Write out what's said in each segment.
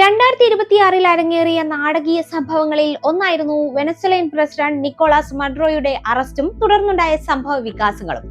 രണ്ടായിരത്തി ഇരുപത്തിയാറിൽ അരങ്ങേറിയ നാടകീയ സംഭവങ്ങളിൽ ഒന്നായിരുന്നു വെനസ്വലൈൻ പ്രസിഡന്റ് നിക്കോളാസ് മഡ്രോയുടെ അറസ്റ്റും തുടർന്നുണ്ടായ സംഭവ വികാസങ്ങളും.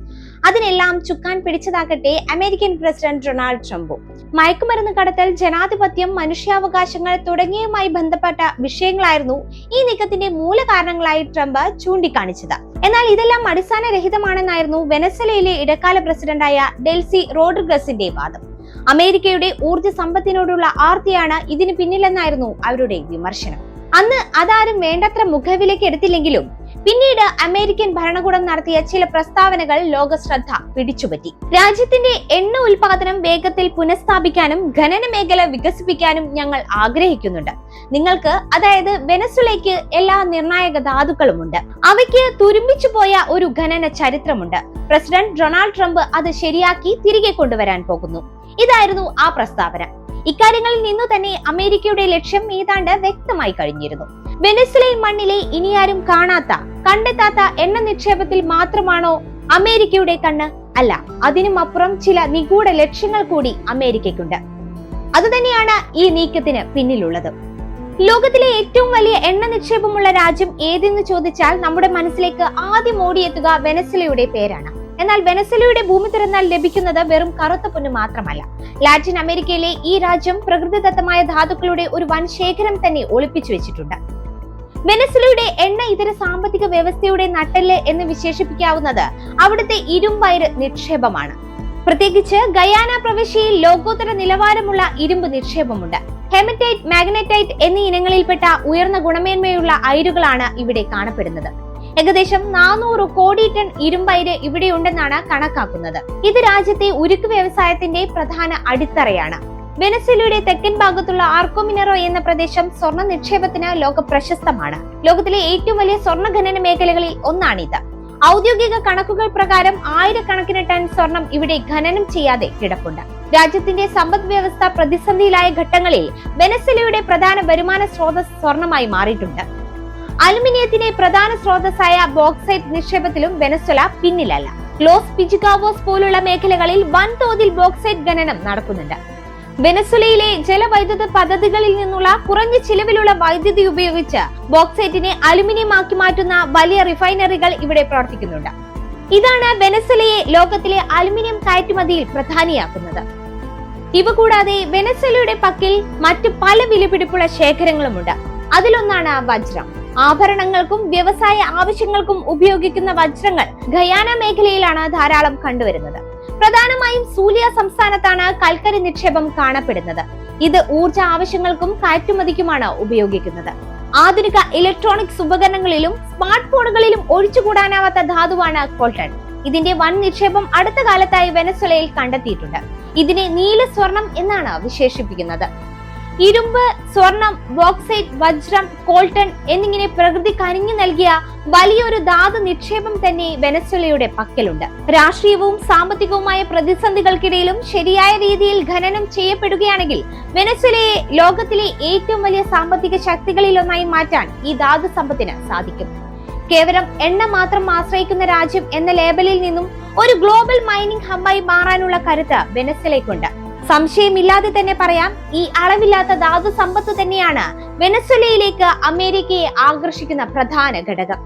അതിനെല്ലാം ചുക്കാൻ പിടിച്ചതാകട്ടെ അമേരിക്കൻ പ്രസിഡന്റ് ഡൊണാൾഡ് ട്രംപും. മയക്കുമരുന്ന് കടത്തൽ ജനാധിപത്യം മനുഷ്യാവകാശങ്ങൾ തുടങ്ങിയവുമായി ബന്ധപ്പെട്ട വിഷയങ്ങളായിരുന്നു ഈ നീക്കത്തിന്റെ മൂലകാരണങ്ങളായി ട്രംപ് ചൂണ്ടിക്കാണിച്ചത്. എന്നാൽ ഇതെല്ലാം അടിസ്ഥാനരഹിതമാണെന്നായിരുന്നു വെനസ്വലയിലെ ഇടക്കാല പ്രസിഡന്റായ ഡെൽസി റോഡ്രിഗസിന്റെ വാദം. അമേരിക്കയുടെ ഊർജ സമ്പത്തിനോടുള്ള ആർത്തിയാണ് ഇതിന് പിന്നിലെന്നായിരുന്നു അവരുടെ വിമർശനം. അന്ന് അതാരും വേണ്ടത്ര മുഖവിലേക്ക് എടുത്തില്ലെങ്കിലും പിന്നീട് അമേരിക്കൻ ഭരണകൂടം നടത്തിയ ചില പ്രസ്താവനകൾ ലോക ശ്രദ്ധ പിടിച്ചുപറ്റി. രാജ്യത്തിന്റെ എണ്ണ ഉൽപാദനം വേഗത്തിൽ പുനഃസ്ഥാപിക്കാനും ഖനന മേഖല വികസിപ്പിക്കാനും ഞങ്ങൾ ആഗ്രഹിക്കുന്നുണ്ട്. നിങ്ങൾക്ക് അതായത് വെനസുലയ്ക്ക് എല്ലാ നിർണായക ധാതുക്കളുമുണ്ട്. അവയ്ക്ക് തുരുമ്പിച്ചു പോയ ഒരു ഖനന ചരിത്രമുണ്ട്. പ്രസിഡന്റ് ഡൊണാൾഡ് ട്രംപ് അത് ശരിയാക്കി തിരികെ കൊണ്ടുവരാൻ പോകുന്നു. ഇതായിരുന്നു ആ പ്രസ്താവന. ഇക്കാര്യങ്ങളിൽ നിന്നു തന്നെ അമേരിക്കയുടെ ലക്ഷ്യം ഏതാണ്ട് വ്യക്തമായി കഴിഞ്ഞിരുന്നു. വെനസ്വലൈൻ മണ്ണിലെ ഇനിയാരും കാണാത്ത കണ്ടെത്താത്ത എണ്ണ നിക്ഷേപത്തിൽ മാത്രമാണോ അമേരിക്കയുടെ കണ്ണ്? അല്ല അതിനും അപ്പുറം ചില നിഗൂഢ ലക്ഷ്യങ്ങൾ കൂടി അമേരിക്കയ്ക്കുണ്ട്. അതുതന്നെയാണ് ഈ നീക്കത്തിന് പിന്നിലുള്ളത്. ലോകത്തിലെ ഏറ്റവും വലിയ എണ്ണ നിക്ഷേപമുള്ള രാജ്യം ഏതെന്ന് ചോദിച്ചാൽ നമ്മുടെ മനസ്സിലേക്ക് ആദ്യം ഓടിയെത്തുക വെനസ്വലയുടെ പേരാണ്. എന്നാൽ വെനസലയുടെ ഭൂമി തുറന്നാൽ ലഭിക്കുന്നത് വെറും കറുത്ത പൊന്ന് മാത്രമല്ല. ലാറ്റിൻ അമേരിക്കയിലെ ഈ രാജ്യം പ്രകൃതിദത്തമായ ധാതുക്കളുടെ ഒരു വൻ ശേഖരം തന്നെ ഒളിപ്പിച്ചു വെച്ചിട്ടുണ്ട്. വെനസലയുടെ എണ്ണ ഇതര സാമ്പത്തിക വ്യവസ്ഥയുടെ നട്ടെല്ല് എന്ന് വിശേഷിപ്പിക്കാവുന്നത് അവിടുത്തെ ഇരുമ്പയർ നിക്ഷേപമാണ്. പ്രത്യേകിച്ച് ഗയാന പ്രവിശ്യയിൽ ലോകോത്തര നിലവാരമുള്ള ഇരുമ്പ് നിക്ഷേപമുണ്ട്. ഹെമറ്റൈറ്റ് മാഗ്നറ്റൈറ്റ് എന്നീ ഇനങ്ങളിൽപ്പെട്ട ഉയർന്ന ഗുണമേന്മയുള്ള അയിരുകളാണ് ഇവിടെ കാണപ്പെടുന്നത്. ഏകദേശം നാനൂറ് കോടി ടൺ ഇരുമ്പയിര് ഇവിടെയുണ്ടെന്നാണ് കണക്കാക്കുന്നത്. ഇത് രാജ്യത്തെ ഉരുക്ക് വ്യവസായത്തിന്റെ പ്രധാന അടിത്തറയാണ്. വെനസ്വലയുടെ തെക്കൻ ഭാഗത്തുള്ള ആർക്കോമിനറോ എന്ന പ്രദേശം സ്വർണ നിക്ഷേപത്തിന് ലോക പ്രശസ്തമാണ് ലോകത്തിലെ ഏറ്റവും വലിയ സ്വർണ ഖനന മേഖലകളിൽ ഒന്നാണിത്. ഔദ്യോഗിക കണക്കുകൾ പ്രകാരം ആയിരക്കണക്കിന് ടൺ സ്വർണം ഇവിടെ ഖനനം ചെയ്യാതെ കിടപ്പുണ്ട്. രാജ്യത്തിന്റെ സമ്പദ് വ്യവസ്ഥ പ്രതിസന്ധിയിലായ ഘട്ടങ്ങളിൽ വെനസ്വലയുടെ പ്രധാന വരുമാന സ്രോതസ് സ്വർണമായി മാറിയിട്ടുണ്ട്. അലുമിനിയത്തിന്റെ പ്രധാന സ്രോതസ്സായ ബോക്സൈറ്റ് നിക്ഷേപത്തിലും വെനസ്വല പിന്നിലല്ല. ലോസ് പിജിക്കാവോസ് പോലുള്ള മേഖലകളിൽ വൻതോതിൽ ബോക്സൈറ്റ് ഖനനം നടക്കുന്നുണ്ട്. വെനസ്വലയിലെ ജലവൈദ്യുത പദ്ധതികളിൽ നിന്നുള്ള കുറഞ്ഞ ചിലവിലുള്ള വൈദ്യുതി ഉപയോഗിച്ച് ബോക്സൈറ്റിനെ അലുമിനിയം ആക്കി മാറ്റുന്ന വലിയ റിഫൈനറികൾ ഇവിടെ പ്രവർത്തിക്കുന്നുണ്ട്. ഇതാണ് വെനസ്വലയെ ലോകത്തിലെ അലുമിനിയം കയറ്റുമതിയിൽ പ്രധാനിയാക്കുന്നത്. ഇവ കൂടാതെ വെനസ്വലയുടെ പക്കിൽ മറ്റു പല വിലപിടിപ്പുള്ള ശേഖരങ്ങളുമുണ്ട്. അതിലൊന്നാണ് വജ്രം. ആഭരണങ്ങൾക്കും വ്യവസായ ആവശ്യങ്ങൾക്കും ഉപയോഗിക്കുന്ന വജ്രങ്ങൾ ഖയാന മേഖലയിലാണ് ധാരാളം കണ്ടുവരുന്നത്. പ്രധാനമായും സൂലിയ സംസ്ഥാനത്താണ് കൽക്കരി നിക്ഷേപം കാണപ്പെടുന്നത്. ഇത് ഊർജ ആവശ്യങ്ങൾക്കും കയറ്റുമതിക്കുമാണ് ഉപയോഗിക്കുന്നത്. ആധുനിക ഇലക്ട്രോണിക്സ് ഉപകരണങ്ങളിലും സ്മാർട്ട് ഫോണുകളിലും ഒഴിച്ചുകൂടാനാവാത്ത ധാതുവാണ് കോൾട്ടൺ. ഇതിന്റെ വൻ നിക്ഷേപം അടുത്ത കാലത്തായി വെനസ്വലയിൽ കണ്ടെത്തിയിട്ടുണ്ട്. ഇതിനെ നീല സ്വർണം എന്നാണ് വിശേഷിപ്പിക്കുന്നത്. ഇരുമ്പ് സ്വർണം ബോക്സൈറ്റ് വജ്രം കോൾട്ടൺ എന്നിങ്ങനെ പ്രകൃതി കനിഞ്ഞു നൽകിയ വലിയൊരു ധാതു നിക്ഷേപം തന്നെ വെനസ്വലയുടെ പക്കലുണ്ട്. രാഷ്ട്രീയവും സാമ്പത്തികവുമായ പ്രതിസന്ധികൾക്കിടയിലും ശരിയായ രീതിയിൽ ഖനനം ചെയ്യപ്പെടുകയാണെങ്കിൽ വെനസ്വലയെ ലോകത്തിലെ ഏറ്റവും വലിയ സാമ്പത്തിക ശക്തികളിലൊന്നായി മാറ്റാൻ ഈ ധാതു സമ്പത്തിന് സാധിക്കും. കേവലം എണ്ണ മാത്രം ആശ്രയിക്കുന്ന രാജ്യം എന്ന ലേബലിൽ നിന്നും ഒരു ഗ്ലോബൽ മൈനിങ് ഹബ്ബായി മാറാനുള്ള കരുത്ത് വെനസ്വലയ്ക്കുണ്ട്. സംശയമില്ലാതെ തന്നെ പറയാം ഈ അളവില്ലാത്ത ധാതു സമ്പത്ത് തന്നെയാണ് വെനസ്വലയിലേക്ക് അമേരിക്കയെ ആകർഷിക്കുന്ന പ്രധാന ഘടകം.